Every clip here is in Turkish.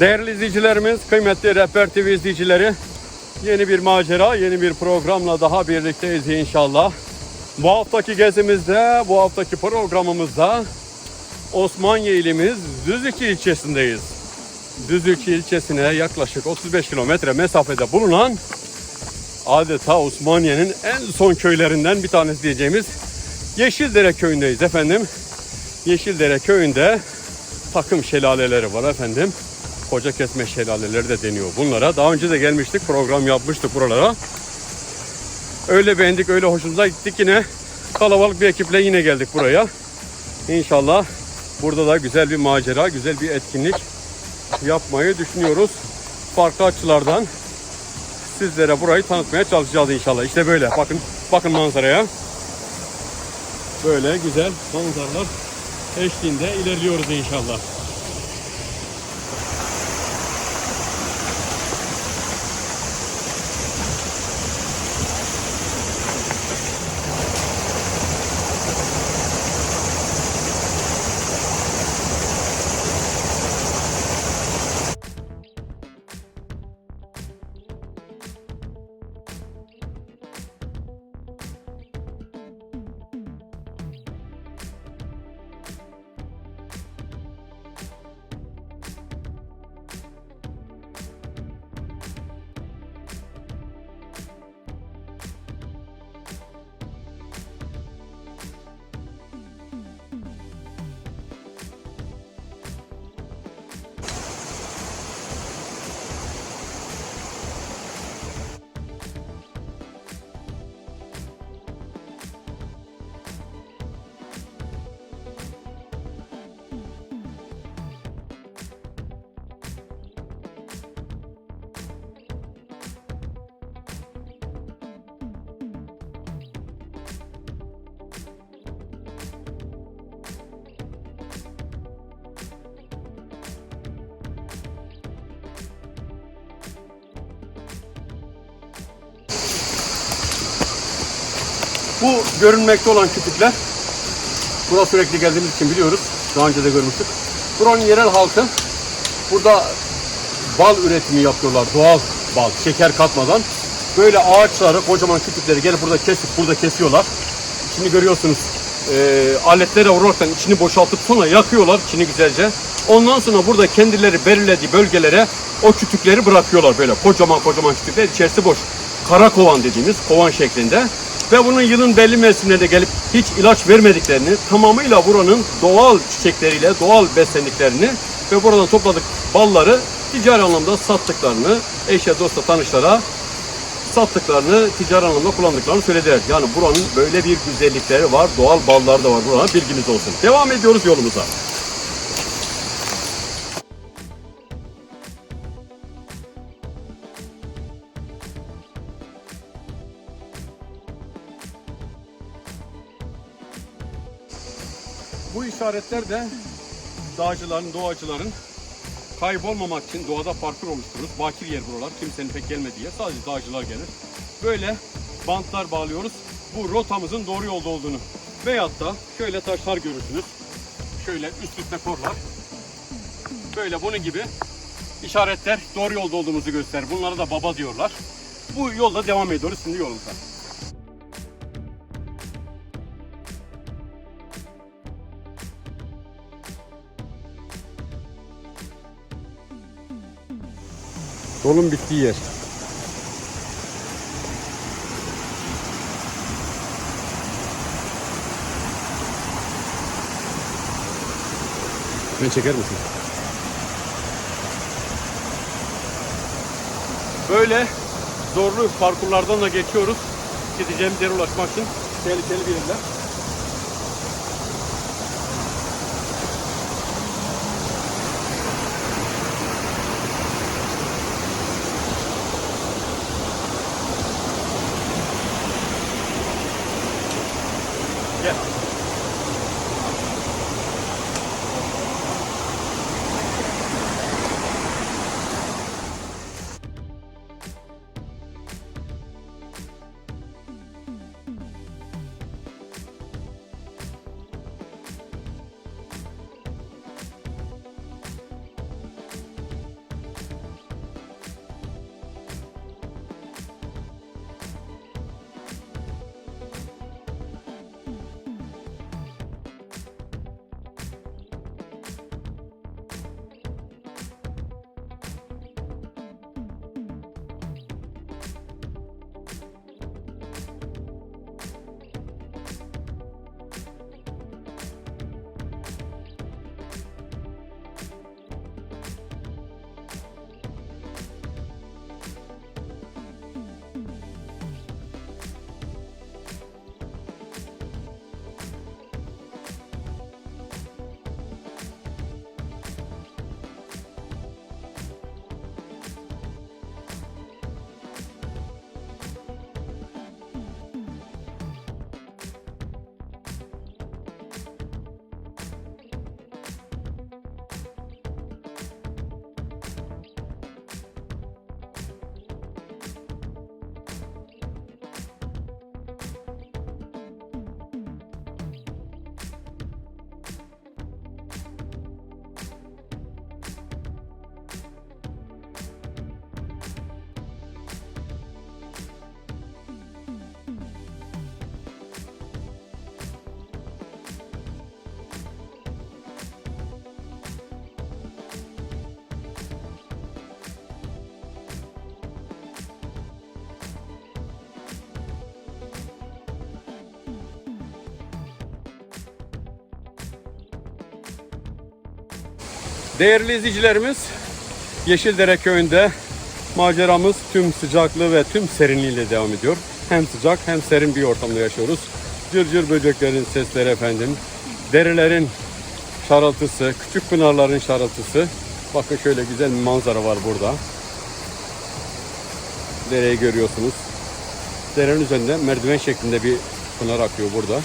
Değerli izleyicilerimiz, kıymetli Rehber TV izleyicileri, yeni bir macera, yeni bir programla daha birlikteyiz inşallah. Bu haftaki gezimizde, bu haftaki programımızda Osmaniye ilimiz Düzüki ilçesindeyiz. Düzüki ilçesine yaklaşık 35 kilometre mesafede bulunan adeta Osmaniye'nin en son köylerinden bir tanesi diyeceğimiz Yeşildere köyündeyiz efendim. Yeşildere köyünde takım şelaleleri var efendim. Koca kesme şelaleleri de deniyor bunlara. Daha önce de gelmiştik program yapmıştık buralara. Öyle beğendik öyle hoşumuza gittik yine kalabalık bir ekiple yine geldik buraya. İnşallah burada da güzel bir macera, güzel bir etkinlik yapmayı düşünüyoruz. Farklı açılardan sizlere burayı tanıtmaya çalışacağız inşallah. İşte böyle bakın bakın manzaraya. Böyle güzel manzaralar eşliğinde ilerliyoruz inşallah. Bu görünmekte olan kütükler Buraya sürekli geldiğimiz için biliyoruz. Daha önce de görmüştük. Buranın yerel halkı burada bal üretimi yapıyorlar. Doğal bal, şeker katmadan. Böyle ağaçları, kocaman kütükleri gelip burada kesip burada kesiyorlar. İçini görüyorsunuz. E, aletlere vuraraktan içini boşaltıp sonra yakıyorlar içini güzelce. Ondan sonra burada kendileri belirlediği bölgelere o kütükleri bırakıyorlar böyle kocaman kocaman kütükler. İçerisi boş. Kara kovan dediğimiz kovan şeklinde. Ve bunun yılın belli mevsimlerinde gelip hiç ilaç vermediklerini, tamamıyla buranın doğal çiçekleriyle doğal beslendiklerini ve buradan topladık balları ticari anlamda sattıklarını, eşe, dosta, tanışlara sattıklarını, ticari anlamda kullandıklarını söylediler. Yani buranın böyle bir güzellikleri var, doğal ballar da var buranın bilginiz olsun. Devam ediyoruz yolumuza. İşaretler de dağcıların, doğacıların kaybolmamak için doğada parkur oluştururuz. Bakir yer buralar. Kimsenin pek gelmediği yer. Sadece dağcılar gelir. Böyle bantlar bağlıyoruz. Bu rotamızın doğru yolda olduğunu. Veyahut da şöyle taşlar görürsünüz. Şöyle üst üste korlar. Böyle bunun gibi işaretler doğru yolda olduğumuzu gösterir. Bunlara da baba diyorlar. Bu yolda devam ediyoruz şimdi yolumuza. Yolun bittiği yer. Beni çeker misin? Böyle zorlu parkurlardan da geçiyoruz. Gideceğimiz yere ulaşmak için tehlikeli bir yerler. Değerli izleyicilerimiz, Yeşildere köyünde maceramız tüm sıcaklığı ve tüm serinliğiyle devam ediyor. Hem sıcak hem serin bir ortamda yaşıyoruz. Cırcır böceklerin sesleri efendim, derelerin şarıltısı, küçük pınarların şarıltısı. Bakın şöyle güzel bir manzara var burada. Dereyi görüyorsunuz. Derenin üzerinde merdiven şeklinde bir pınar akıyor burada.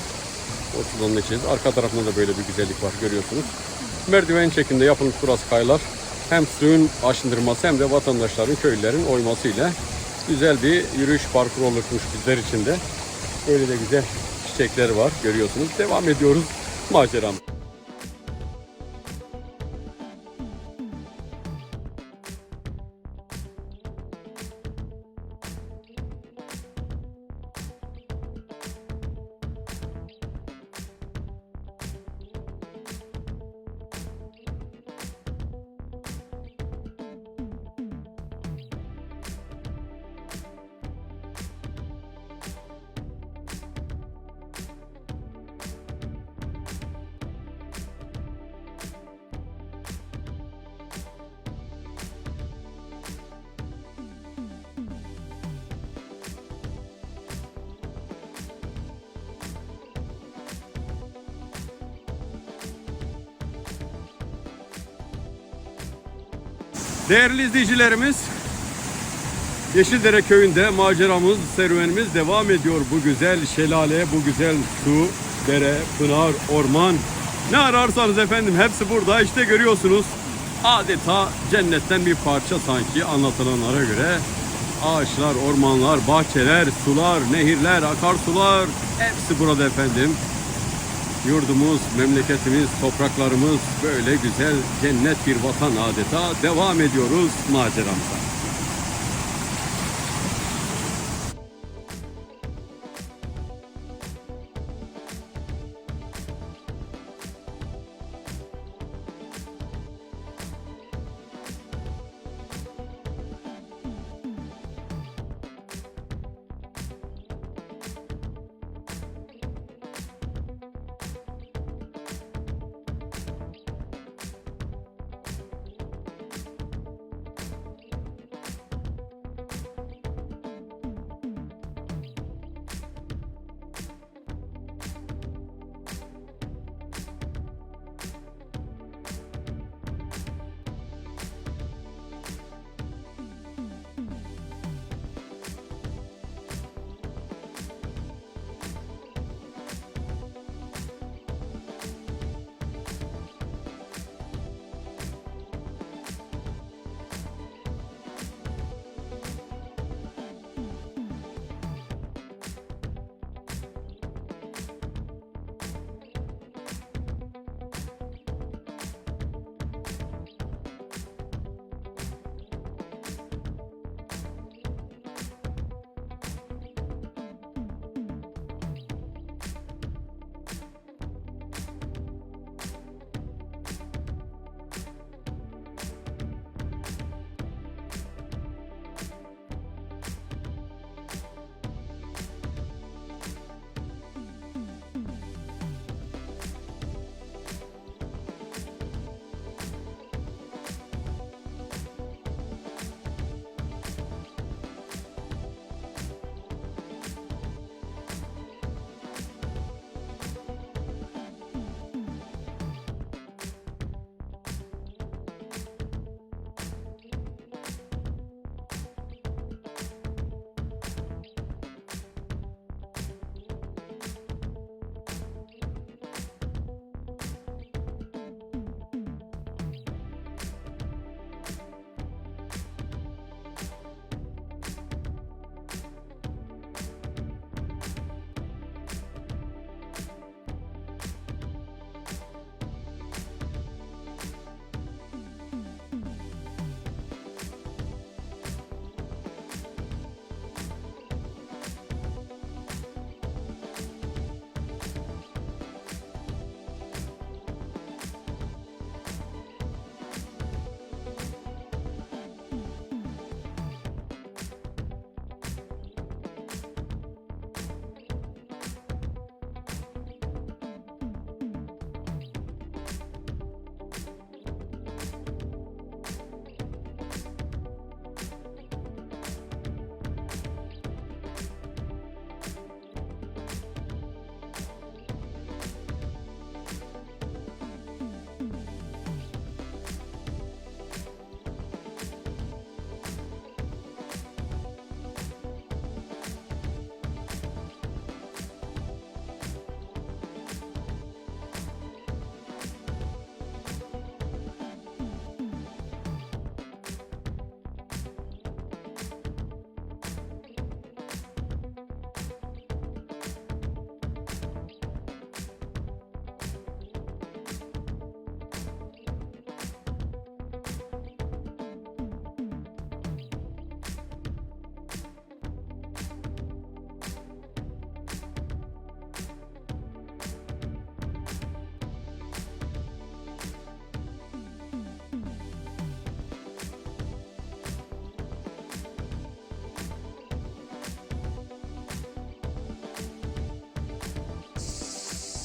Ortadan geçeceğiz. Arka tarafında da böyle bir güzellik var görüyorsunuz. Merdiven şeklinde yapılmış burası kaylar. Hem suyun aşındırması hem de vatandaşların, köylülerin oymasıyla güzel bir yürüyüş parkuru oluşmuş bizler için de. Böyle de güzel çiçekler var görüyorsunuz. Devam ediyoruz maceram. Değerli izleyicilerimiz, Yeşildere köyünde maceramız, serüvenimiz devam ediyor. Bu güzel şelale, bu güzel su, dere, pınar, orman. Ne ararsanız efendim hepsi burada. İşte görüyorsunuz. Adeta cennetten bir parça sanki anlatılanlara göre. Ağaçlar, ormanlar, bahçeler, sular, nehirler, akarsular hepsi burada efendim. Yurdumuz, memleketimiz, topraklarımız böyle güzel cennet bir vatan adeta devam ediyoruz maceramıza.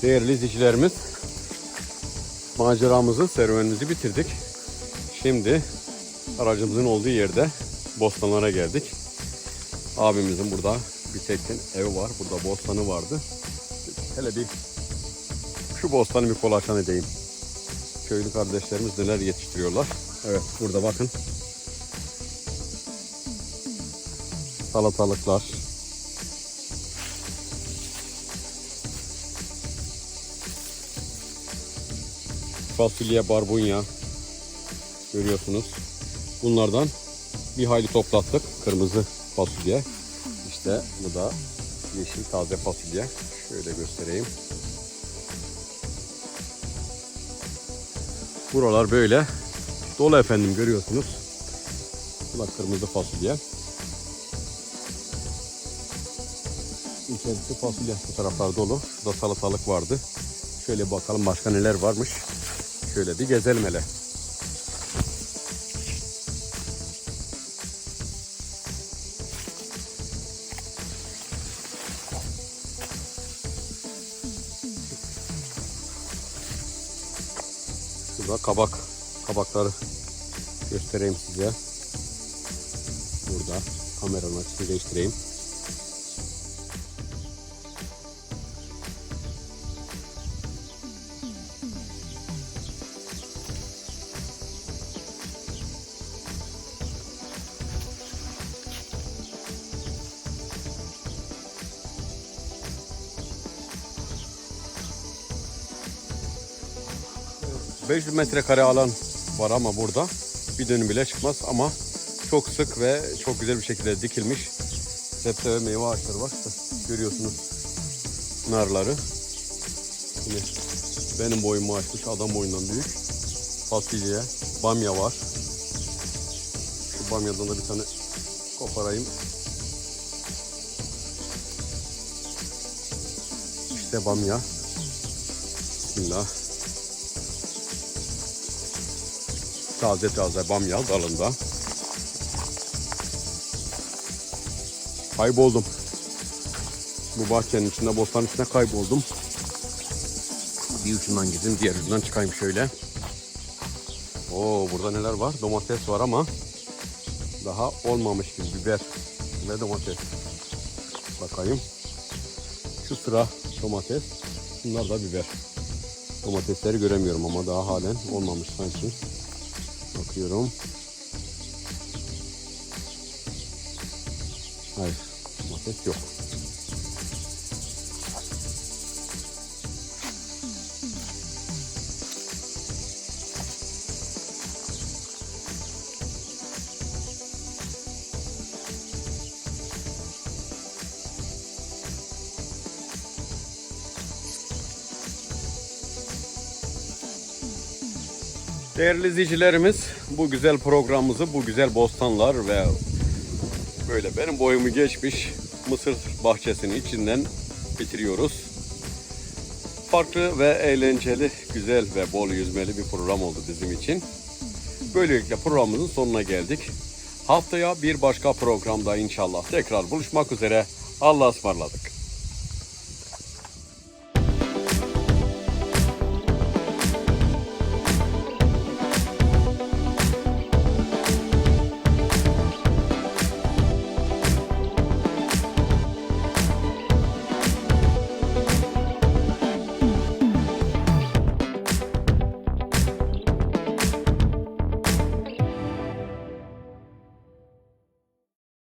Değerli izleyicilerimiz, maceramızı, serüvenimizi bitirdik. Şimdi aracımızın olduğu yerde bostanlara geldik. Abimizin burada bir tekin evi var. Burada bostanı vardı. Hele bir şu bostanı bir kolaçan edeyim. Köylü kardeşlerimiz neler yetiştiriyorlar. Evet burada bakın. Salatalıklar. Fasulye, barbunya. Görüyorsunuz. Bunlardan bir hayli toplattık. Kırmızı fasulye. İşte bu da yeşil taze fasulye. Şöyle göstereyim. Buralar böyle dolu efendim görüyorsunuz. Bu da kırmızı fasulye. İçerisi fasulye bu taraflar dolu. Şurada salatalık vardı. Şöyle bakalım başka neler varmış. Şöyle bir gezelim hele. Şurada kabak, kabakları göstereyim size. Burada kameranın açısını değiştireyim. 500 metrekare alan var ama burada bir dönüm bile çıkmaz ama çok sık ve çok güzel bir şekilde dikilmiş sebze ve meyve ağaçları var. Görüyorsunuz narları. Yine benim boyumu aşmış adam boyundan büyük. Fasulye, bamya var. Şu bamyadan da bir tane koparayım. İşte bamya. Bismillah. Taze taze bamya dalında. Kayboldum. Bu bahçenin içinde, bostanın içinde kayboldum. Bir ucundan gideyim, diğer ucundan çıkayım şöyle. Oo burada neler var? Domates var ama daha olmamış gibi biber ve domates. Bakayım. Şu sıra domates, bunlar da biber. Domatesleri göremiyorum ama daha halen olmamış sanki. Bakıyorum. Hayır, domates yok. Değerli izleyicilerimiz, bu güzel programımızı, bu güzel bostanlar ve böyle benim boyumu geçmiş mısır bahçesinin içinden bitiriyoruz. Farklı ve eğlenceli, güzel ve bol yüzmeli bir program oldu bizim için. Böylelikle programımızın sonuna geldik. Haftaya bir başka programda inşallah tekrar buluşmak üzere. Allah'a ısmarladık.